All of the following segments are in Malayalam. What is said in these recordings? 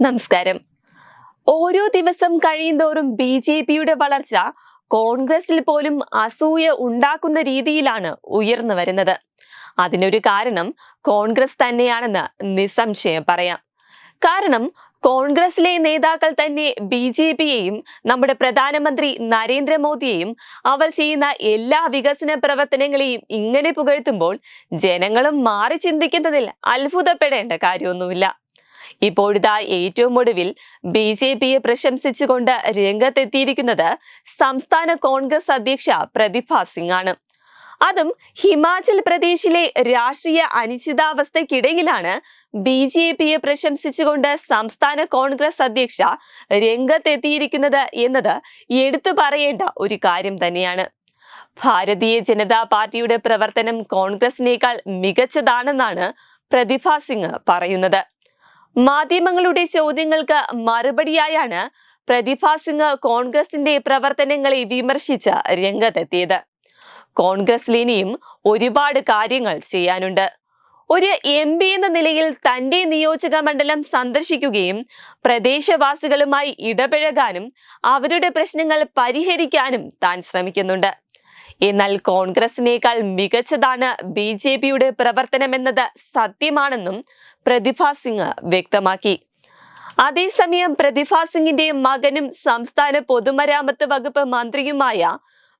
നമസ്കാരം. ഓരോ ദിവസം കഴിയുന്തോറും ബി ജെ പിയുടെ വളർച്ച കോൺഗ്രസിൽ പോലും അസൂയ ഉണ്ടാക്കുന്ന രീതിയിലാണ് ഉയർന്നു വരുന്നത്. അതിനൊരു കാരണം കോൺഗ്രസ് തന്നെയാണെന്ന് നിസ്സംശയം പറയാം. കാരണം കോൺഗ്രസിലെ നേതാക്കൾ തന്നെ ബി ജെ പിയെയും നമ്മുടെ പ്രധാനമന്ത്രി നരേന്ദ്രമോദിയെയും അവർ ചെയ്യുന്ന എല്ലാ വികസന പ്രവർത്തനങ്ങളെയും ഇങ്ങനെ പുകഴ്ത്തുമ്പോൾ ജനങ്ങളും മാറി ചിന്തിക്കുന്നതിൽ അത്ഭുതപ്പെടേണ്ട കാര്യമൊന്നുമില്ല. ഇപ്പോഴിതാ ഏറ്റവും ഒടുവിൽ ബി ജെ പിയെ പ്രശംസിച്ചുകൊണ്ട് രംഗത്തെത്തിയിരിക്കുന്നത് സംസ്ഥാന കോൺഗ്രസ് അധ്യക്ഷ പ്രതിഭ സിംഗ് ആണ് അതും ഹിമാചൽ പ്രദേശിലെ രാഷ്ട്രീയ അനിശ്ചിതാവസ്ഥയ്ക്കിടയിലാണ് ബി ജെ പിയെ പ്രശംസിച്ചുകൊണ്ട് സംസ്ഥാന കോൺഗ്രസ് അധ്യക്ഷ രംഗത്തെത്തിയിരിക്കുന്നത് എന്നത് എടുത്തു പറയേണ്ട ഒരു കാര്യം തന്നെയാണ്. ഭാരതീയ ജനതാ പാർട്ടിയുടെ പ്രവർത്തനം കോൺഗ്രസിനേക്കാൾ മികച്ചതാണെന്നാണ് പ്രതിഭ സിംഗ് പറയുന്നത്. മാധ്യമങ്ങളുടെ ചോദ്യങ്ങൾക്ക് മറുപടിയായാണ് പ്രതിഭ സിംഗ് കോൺഗ്രസിന്റെ പ്രവർത്തനങ്ങളെ വിമർശിച്ച് രംഗത്തെത്തിയത്. കോൺഗ്രസിൽ ഒരുപാട് കാര്യങ്ങൾ ചെയ്യാനുണ്ട്. ഒരു എം പി എന്ന നിലയിൽ തന്റെ നിയോജക മണ്ഡലം സന്ദർശിക്കുകയും പ്രദേശവാസികളുമായി ഇടപഴകാനും അവരുടെ പ്രശ്നങ്ങൾ പരിഹരിക്കാനും താൻ ശ്രമിക്കുന്നുണ്ട്. എന്നാൽ കോൺഗ്രസിനേക്കാൾ മികച്ചതാണ് ബി ജെ പിയുടെ പ്രവർത്തനമെന്നത് സത്യമാണെന്നും പ്രതിഭ സിംഗ് വ്യക്തമാക്കി. അതേസമയം പ്രതിഭ സിംഗിന്റെ മകനും സംസ്ഥാന പൊതുമരാമത്ത് വകുപ്പ് മന്ത്രിയുമായ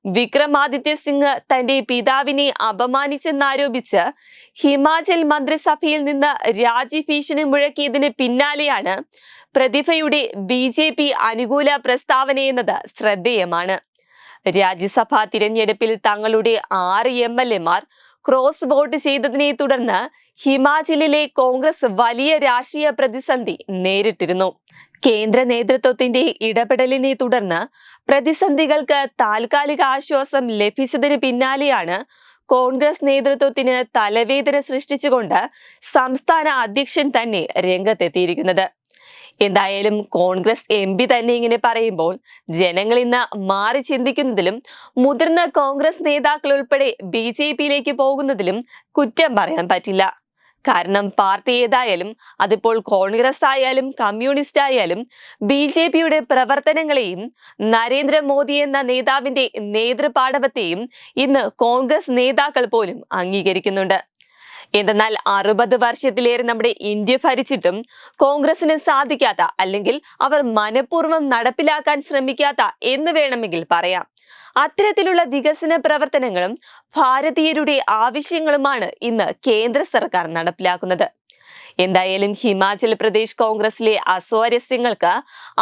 വിക്രമാദിത്യ സിംഗ് തന്റെ പിതാവിനെ അപമാനിച്ചെന്നാരോപിച്ച് ഹിമാചൽ മന്ത്രിസഭയിൽ നിന്ന് രാജി ഭീഷണി മുഴക്കിയതിന് പിന്നാലെയാണ് പ്രതിഭയുടെ ബി ജെ പി അനുകൂല പ്രസ്താവനയെന്നത് ശ്രദ്ധേയമാണ്. രാജ്യസഭാ തിരഞ്ഞെടുപ്പിൽ തങ്ങളുടെ ആറ് എം എൽ എമാർ ക്രോസ് വോട്ട് ചെയ്തതിനെ തുടർന്ന് ഹിമാചലിലെ കോൺഗ്രസ് വലിയ രാഷ്ട്രീയ പ്രതിസന്ധി നേരിട്ടിരുന്നു. കേന്ദ്ര നേതൃത്വത്തിന്റെ ഇടപെടലിനെ തുടർന്ന് പ്രതിസന്ധികൾക്ക് താൽക്കാലിക ആശ്വാസം ലഭിച്ചതിന് പിന്നാലെയാണ് കോൺഗ്രസ് നേതൃത്വത്തിന് തലവേദന സൃഷ്ടിച്ചുകൊണ്ട് സംസ്ഥാന അധ്യക്ഷൻ തന്നെ രംഗത്തെത്തിയിരിക്കുന്നത്. എന്തായാലും കോൺഗ്രസ് എം പി തന്നെ ഇങ്ങനെ പറയുമ്പോൾ ജനങ്ങൾ ഇന്ന് മാറി ചിന്തിക്കുന്നതിലും മുതിർന്ന കോൺഗ്രസ് നേതാക്കൾ ഉൾപ്പെടെ ബി ജെ പിയിലേക്ക് പോകുന്നതിലും കുറ്റം പറയാൻ പറ്റില്ല. കാരണം പാർട്ടി ഏതായാലും അതിപ്പോൾ കോൺഗ്രസ് ആയാലും കമ്മ്യൂണിസ്റ്റ് ആയാലും ബി ജെ പിയുടെ പ്രവർത്തനങ്ങളെയും നരേന്ദ്രമോദി എന്ന നേതാവിന്റെ നേതൃപാടവത്തെയും ഇന്ന് കോൺഗ്രസ് നേതാക്കൾ പോലും അംഗീകരിക്കുന്നുണ്ട്. എന്തെന്നാൽ അറുപത് വർഷത്തിലേറെ നമ്മുടെ ഇന്ത്യ ഭരിച്ചിട്ടും കോൺഗ്രസിന് സാധിക്കാത്ത അല്ലെങ്കിൽ അവർ മനഃപൂർവം നടപ്പിലാക്കാൻ ശ്രമിക്കാത്ത എന്ന് വേണമെങ്കിൽ പറയാം. അത്തരത്തിലുള്ള വികസന പ്രവർത്തനങ്ങളും ഭാരതീയരുടെ ആവശ്യങ്ങളുമാണ് ഇന്ന് കേന്ദ്ര സർക്കാർ നടപ്പിലാക്കുന്നത്. എന്തായാലും ഹിമാചൽ പ്രദേശ് കോൺഗ്രസിലെ അസ്വാരസ്യങ്ങൾക്ക്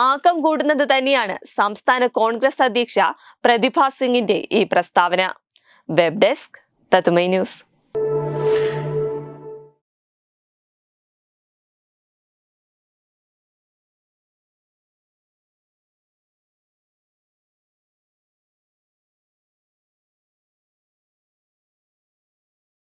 ആക്കം കൂടുന്നത് തന്നെയാണ് സംസ്ഥാന കോൺഗ്രസ് അധ്യക്ഷ പ്രതിഭ സിംഗിന്റെ ഈ പ്രസ്താവന. വെബ് ഡെസ്ക് തത്തുമൈ ന്യൂസ്.